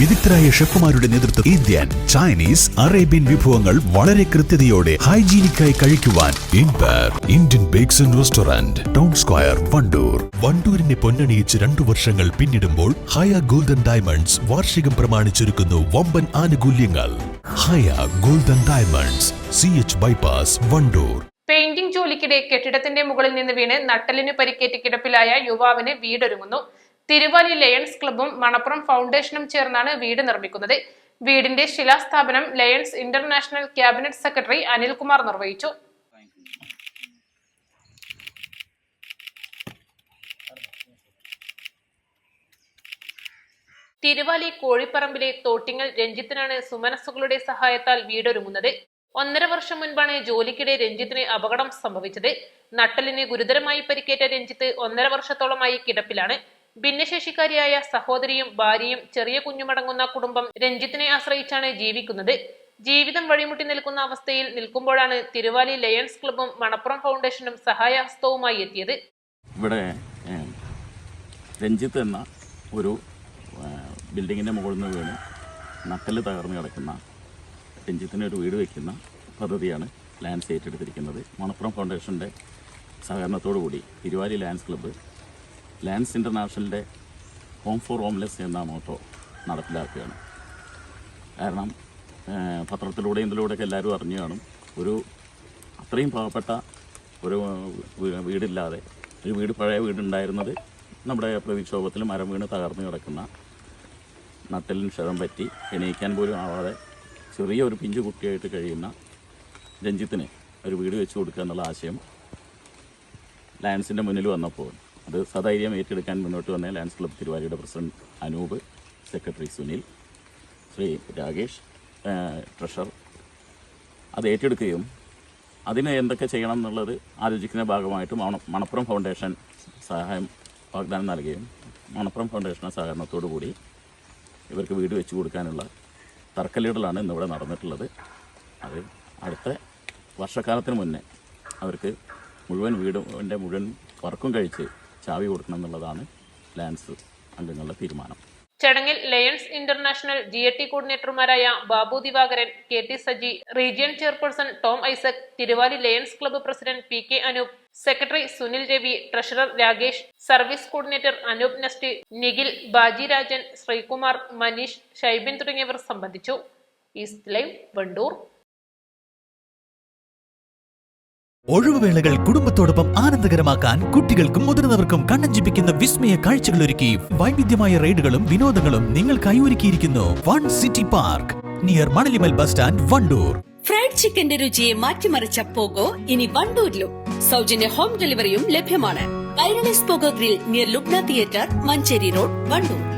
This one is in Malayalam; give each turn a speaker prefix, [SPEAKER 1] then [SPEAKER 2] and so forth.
[SPEAKER 1] വിദഗ്ധരായ ഷെഫുമാരുടെ നേതൃത്വം ഇന്ത്യൻ ചൈനീസ് അറേബ്യൻ വിഭവങ്ങൾ വളരെ കൃത്യതയോടെ ഹൈജീനിക്കായി കഴിക്കുവാൻ ഇൻപയർ Indian bakes and restaurant town square Wandoor. വണ്ടൂരിനെ പൊന്നണിയിച്ച് രണ്ടു വർഷങ്ങൾ പിന്നിടുമ്പോൾ ഹയ ഗോൾഡൻ ഡയമണ്ട്സ് വാർഷികം പ്രമാണിച്ചൊരുക്കുന്നു വമ്പൻ ആനുകൂല്യങ്ങൾ. Haya golden diamonds C H bypass Wandoor.
[SPEAKER 2] Painting ജോലിക്കിടെ കെട്ടിടത്തിന്റെ മുകളിൽ നിന്ന് വീണ് നട്ടലിന് പരിക്കേറ്റ് കിടപ്പിലായ യുവാവിന് വീടൊരുങ്ങുന്നു. തിരുവാലി ലയൺസ് ക്ലബ്ബും മണപ്പുറം ഫൗണ്ടേഷനും ചേർന്നാണ് വീട് നിർമ്മിക്കുന്നത്. വീടിന്റെ ശിലാസ്ഥാപനം Lions International cabinet secretary Anilkumar നിർവഹിച്ചു. തിരുവാലി കോഴിപ്പറമ്പിലെ തോട്ടിങ്ങൽ രഞ്ജിത്തിനാണ് സുമനസ്സുകളുടെ സഹായത്താൽ വീടൊരുങ്ങുന്നത്. ഒന്നര വർഷം മുൻപാണ് ജോലിക്കിടെ രഞ്ജിത്തിന് അപകടം സംഭവിച്ചത്. നട്ടലിന് ഗുരുതരമായി പരിക്കേറ്റ രഞ്ജിത്ത് ഒന്നര വർഷത്തോളമായി കിടപ്പിലാണ്. ഭിന്നശേഷിക്കാരിയായ സഹോദരിയും ഭാര്യയും ചെറിയ കുഞ്ഞുമടങ്ങുന്ന കുടുംബം രഞ്ജിത്തിനെ ആശ്രയിച്ചാണ് ജീവിക്കുന്നത്. ജീവിതം വഴിമുട്ടി നിൽക്കുന്ന അവസ്ഥയിൽ നിൽക്കുമ്പോഴാണ് തിരുവാലി ലയൺസ് ക്ലബും മണപ്പുറം ഫൗണ്ടേഷനും സഹായഹസ്തവുമായി എത്തിയത്.
[SPEAKER 3] ഇവിടെ രഞ്ജിത്ത് എന്ന ഒരു ബിൽഡിങ്ങിന്റെ മുകളിൽ നിന്ന് വീണ് നട്ടൽ തകർന്നു കിടക്കുന്ന രഞ്ജിത്തിന് ഒരു വീട് വയ്ക്കുന്ന പദ്ധതിയാണ് ലാൻഡ്സ് ഏറ്റെടുത്തിരിക്കുന്നത്. മണപ്പുറം ഫൗണ്ടേഷന്റെ സഹകരണത്തോടു കൂടി തിരുവാലി ലാൻഡ്സ് ക്ലബ്ബ് ലാൻഡ്സ് ഇന്റർനാഷണലിന്റെ ഹോം ഫോർ ഹോംലെസ് എന്ന മോട്ടോ നടപ്പിലാക്കുകയാണ്. കാരണം പത്രത്തിലൂടെ ഇതിലൂടെയൊക്കെ എല്ലാവരും അറിഞ്ഞു കാണും. ഒരു അത്രയും പാവപ്പെട്ട ഒരു വീടില്ലാതെ ഒരു വീട് പഴയ വീടുണ്ടായിരുന്നത് നമ്മുടെ പ്രതിക്ഷോഭത്തിൽ മരം വീണ് തകർന്നു കിടക്കുന്ന നട്ടലിന് ക്ഷതം പറ്റി എണീക്കാൻ പോലും ആവാതെ ചെറിയ ഒരു പിഞ്ചു കുട്ടിയായിട്ട് കഴിയുന്ന രഞ്ജിത്തിന് ഒരു വീട് വെച്ച് കൊടുക്കുക എന്നുള്ള ആശയം ലയൻസിന്റെ മുന്നിൽ വന്നപ്പോൾ അത് സധൈര്യം ഏറ്റെടുക്കാൻ മുന്നോട്ട് വന്ന lands club തിരുവാലിയുടെ president Anoop secretary Sunil Shri Rakesh treasurer അത് ഏറ്റെടുക്കുകയും അതിന് എന്തൊക്കെ ചെയ്യണം എന്നുള്ളത് ആലോചിക്കുന്ന ഭാഗമായിട്ട് മണ- മണപ്പുറം ഫൗണ്ടേഷൻ സഹായം വാഗ്ദാനം നൽകുകയും മണപ്പുറം ഫൗണ്ടേഷന്റെ സഹകരണത്തോടു കൂടി ഇവർക്ക് വീട് വെച്ചു കൊടുക്കാനുള്ള തറക്കല്ലിടലാണ് ഇന്നിവിടെ നടന്നിട്ടുള്ളത്. അത് അടുത്ത വർഷക്കാലത്തിന് മുന്നേ അവർക്ക് മുഴുവൻ വീടിന്റെ മുഴുവൻ വർക്കും കഴിച്ച് ചാവി കൊടുക്കണം എന്നുള്ളതാണ് ലയൻസ് അംഗങ്ങളുടെ തീരുമാനം.
[SPEAKER 2] ചടങ്ങിൽ Lions International G A T കോർഡിനേറ്റർമാരായ Babu Divakaran K T Saji region chairperson Tom Isaac Thiruvali Lions club president P K Anoop secretary Sunil Ravi treasurer Rakesh service coordinator Anoop നസ്റ്റി Nikhil Baji Rajan Sreekumar Manish Shybin തുടങ്ങിയവർ സംബന്ധിച്ചു. East live Wandoor.
[SPEAKER 4] ഒഴിവുവേളകൾ കുടുംബത്തോടൊപ്പം ആനന്ദകരമാക്കാൻ കുട്ടികൾക്കും മുതിർന്നവർക്കും കണ്ണഞ്ചിപ്പിക്കുന്ന വിസ്മയ കാഴ്ചകൾ ഒരുക്കി വൈവിധ്യമായ റൈഡുകളും വിനോദങ്ങളും നിങ്ങൾക്കായി ഒരുക്കിയിരിക്കുന്നു one city park. Near Manalimal bus stand Wandoor.
[SPEAKER 5] Fried ചിക്കന്റെ രുചിയെ മാറ്റിമറിച്ച പോകോ ഇനി വണ്ടൂരിലും. സൗജന്യ ഹോം ഡെലിവറിയും ലഭ്യമാണ്. Kairalis Pogo grill near Lubna theatre Manjeri road Wandoor.